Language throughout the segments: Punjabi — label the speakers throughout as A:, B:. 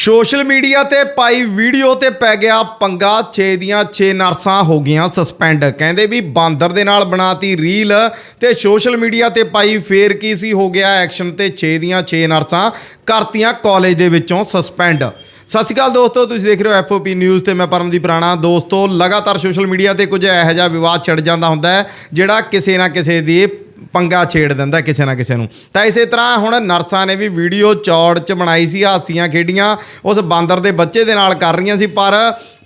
A: ਸੋਸ਼ਲ ਮੀਡੀਆ ਤੇ ਪਾਈ ਵੀਡੀਓ ਤੇ ਪੈ ਗਿਆ ਪੰਗਾ 6 ਦੀਆਂ 6 ਨਰਸਾਂ ਹੋ ਗਈਆਂ ਸਸਪੈਂਡ ਕਹਿੰਦੇ ਵੀ ਬਾਂਦਰ ਦੇ ਨਾਲ ਬਣਾਤੀ ਰੀਲ ਤੇ ਸੋਸ਼ਲ ਮੀਡੀਆ ਤੇ ਪਾਈ ਫੇਰ ਕੀ ਸੀ, ਹੋ ਗਿਆ ਐਕਸ਼ਨ ਤੇ 6 ਦੀਆਂ 6 ਨਰਸਾਂ ਕਰਤੀਆਂ ਕਾਲਜ ਦੇ ਵਿੱਚੋਂ ਸਸਪੈਂਡ ਸਤਿ ਸ਼੍ਰੀ ਅਕਾਲ ਦੋਸਤੋ, ਤੁਸੀਂ ਦੇਖ ਰਹੇ ਹੋ ਐਫਓਪੀ ਨਿਊਜ਼ ਤੇ ਮੈਂ ਪਰਮਦੀਪ ਰਾਣਾ। ਦੋਸਤੋ, ਲਗਾਤਾਰ ਸੋਸ਼ਲ ਮੀਡੀਆ ਤੇ ਕੁਝ ਇਹੋ ਜਿਹਾ ਵਿਵਾਦ ਛਿੜ ਜਾਂਦਾ ਹੁੰਦਾ ਹੈ, ਜਿਹੜਾ ਕਿਸੇ ਨਾ ਕਿਸੇ ਦੀ ਪੰਗਾ ਛੇੜ ਦਿੰਦਾ ਕਿਸੇ ਨਾ ਕਿਸੇ ਨੂੰ। ਤਾਂ ਇਸੇ ਤਰ੍ਹਾਂ ਹੁਣ ਨਰਸਾਂ ਨੇ ਵੀ ਵੀਡੀਓ ਚੌੜ ਚ ਬਣਾਈ ਸੀ, ਹਾਸੀਆਂ ਖੇਡੀਆਂ, ਉਸ ਬਾਂਦਰ ਦੇ ਬੱਚੇ ਦੇ ਨਾਲ ਕਰ ਰਹੀਆਂ ਸੀ, ਪਰ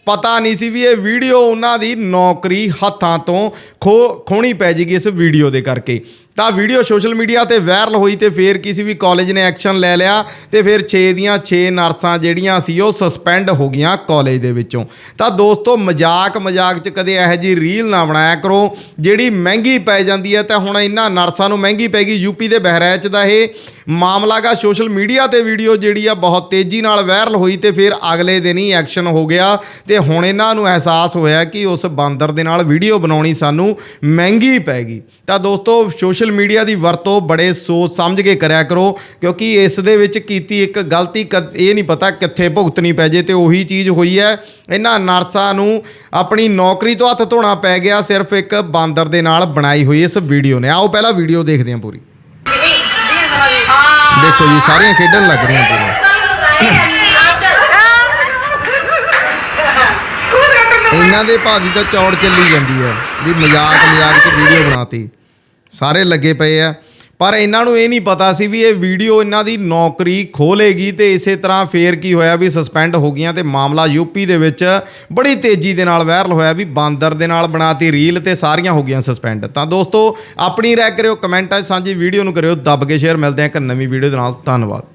A: ਪਤਾ ਨਹੀਂ ਸੀ ਵੀ ਇਹ ਵੀਡੀਓ ਉਹਨਾਂ ਦੀ ਨੌਕਰੀ ਹੱਥਾਂ ਤੋਂ ਖੋ ਖੋਣੀ ਪੈ ਜੇਗੀ ਇਸ ਵੀਡੀਓ ਦੇ ਕਰਕੇ। ਤਾਂ ਵੀਡੀਓ ਸੋਸ਼ਲ ਮੀਡੀਆ ਤੇ ਵਾਇਰਲ ਹੋਈ ਤੇ ਫੇਰ ਕਿਸੇ ਵੀ ਕਾਲਜ ਨੇ ਐਕਸ਼ਨ ਲੈ ਲਿਆ ਤੇ ਫਿਰ 6 ਦੀਆਂ 6 ਨਰਸਾਂ ਜਿਹੜੀਆਂ ਸੀ ਉਹ ਸਸਪੈਂਡ ਹੋ ਗਈਆਂ ਕਾਲਜ ਦੇ ਵਿੱਚੋਂ। ਤਾਂ ਦੋਸਤੋ, ਮਜ਼ਾਕ ਮਜ਼ਾਕ 'ਚ ਕਦੇ ਇਹੋ ਜੀ ਰੀਲ ਨਾ ਬਣਾਇਆ ਕਰੋ, ਜਿਹੜੀ ਮਹਿੰਗੀ ਪੈ ਜਾਂਦੀ ਹੈ ਤਾਂ ਹੁਣ ਇਹਨਾਂ ਨਰਸਾਂ ਨੂੰ ਮਹਿੰਗੀ ਪੈ ਗਈ ਯੂਪੀ ਦੇ ਬਹਿਰਾਇਚ ਦਾ ਇਹ ਮਾਮਲਾ ਗਾ ਸੋਸ਼ਲ ਮੀਡੀਆ ਤੇ ਵੀਡੀਓ ਜਿਹੜੀ ਆ ਬਹੁਤ ਤੇਜ਼ੀ ਨਾਲ ਵਾਇਰਲ ਹੋਈ ਤੇ ਫਿਰ ਅਗਲੇ ਦਿਨ ਹੀ ਐਕਸ਼ਨ ਹੋ ਗਿਆ ਤੇ ਹੁਣ ਇਹਨਾਂ ਨੂੰ ਅਹਿਸਾਸ ਹੋਇਆ ਕਿ ਉਸ ਬਾਂਦਰ ਦੇ ਨਾਲ ਵੀਡੀਓ ਬਣਾਉਣੀ ਸਾਨੂੰ ਮਹਿੰਗੀ ਪੈ ਗਈ। ਤਾਂ ਦੋਸਤੋ ਸੋਸ਼ਲ ਮੀਡੀਆ ਦੀ ਵਰਤੋਂ ਬੜੇ ਸੋਚ ਸਮਝ ਕੇ ਕਰਿਆ ਕਰੋ, ਕਿਉਂਕਿ ਇਸ ਦੇ ਵਿੱਚ ਕੀਤੀ ਇੱਕ ਗਲਤੀ ਕਦ- ਇਹ ਨਹੀਂ ਪਤਾ ਕਿੱਥੇ ਭੁਗਤਣੀ ਪੈ ਜੇ, ਤੇ ਉਹੀ ਚੀਜ਼ ਹੋਈ ਹੈ। ਇਹਨਾਂ ਨਰਸਾਂ ਨੂੰ ਆਪਣੀ ਨੌਕਰੀ ਤੋਂ ਹੱਥ ਧੋਣਾ ਪੈ ਗਿਆ, ਸਿਰਫ ਇੱਕ ਬਾਂਦਰ ਦੇ ਨਾਲ ਬਣਾਈ ਹੋਈ ਇਸ ਵੀਡੀਓ ਨੇ। ਆਓ ਪਹਿਲਾਂ ਵੀਡੀਓ ਦੇਖਦੇ ਹਾਂ ਪੂਰੀ। ਦੇਖੋ ਜੀ, ਸਾਰੀਆਂ ਖੇਡਣ ਲੱਗ ਰਹੀਆਂ ਪੂਰੀਆਂ। ਇਹਨਾਂ ਦੇ ਭਾਜੀ ਤਾਂ ਚੌੜ ਚੱਲੀ ਜਾਂਦੀ ਹੈ, ਵੀ ਮਜ਼ਾਕ ਮਜ਼ਾਕ 'ਚ ਵੀਡੀਓ ਬਣਾਤੀ। ਸਾਰੇ ਲੱਗੇ ਪਏ ਆ। ਪਰ ਇਹਨਾਂ ਨੂੰ ਇਹ ਨਹੀਂ ਪਤਾ ਸੀ ਵੀ ਇਹ ਵੀਡੀਓ ਇਹਨਾਂ ਦੀ ਨੌਕਰੀ ਖੋਲੇਗੀ ਤੇ ਇਸੇ ਤਰ੍ਹਾਂ ਫੇਰ ਕੀ ਹੋਇਆ ਵੀ ਸਸਪੈਂਡ ਹੋ ਗਈਆਂ ਤੇ ਮਾਮਲਾ ਯੂਪੀ ਦੇ ਵਿੱਚ ਬੜੀ ਤੇਜ਼ੀ ਦੇ ਨਾਲ ਵਾਇਰਲ ਹੋਇਆ ਵੀ ਬਾਂਦਰ ਦੇ ਨਾਲ ਬਣਾਤੀ ਰੀਲ ਤੇ ਸਾਰੀਆਂ ਹੋ ਗਈਆਂ ਸਸਪੈਂਡ ਤਾਂ ਦੋਸਤੋ, ਆਪਣੀ ਰਾਏ ਕਰਿਓ ਕਮੈਂਟਾਂ 'ਚ ਸਾਂਝੀ ਵੀਡੀਓ ਨੂੰ ਕਰਿਓ, ਦੱਬ ਕੇ ਸ਼ੇਅਰ ਮਿਲਦੇ ਆ ਇੱਕ ਨਵੀਂ ਵੀਡੀਓ ਦੇ ਨਾਲ। ਧੰਨਵਾਦ।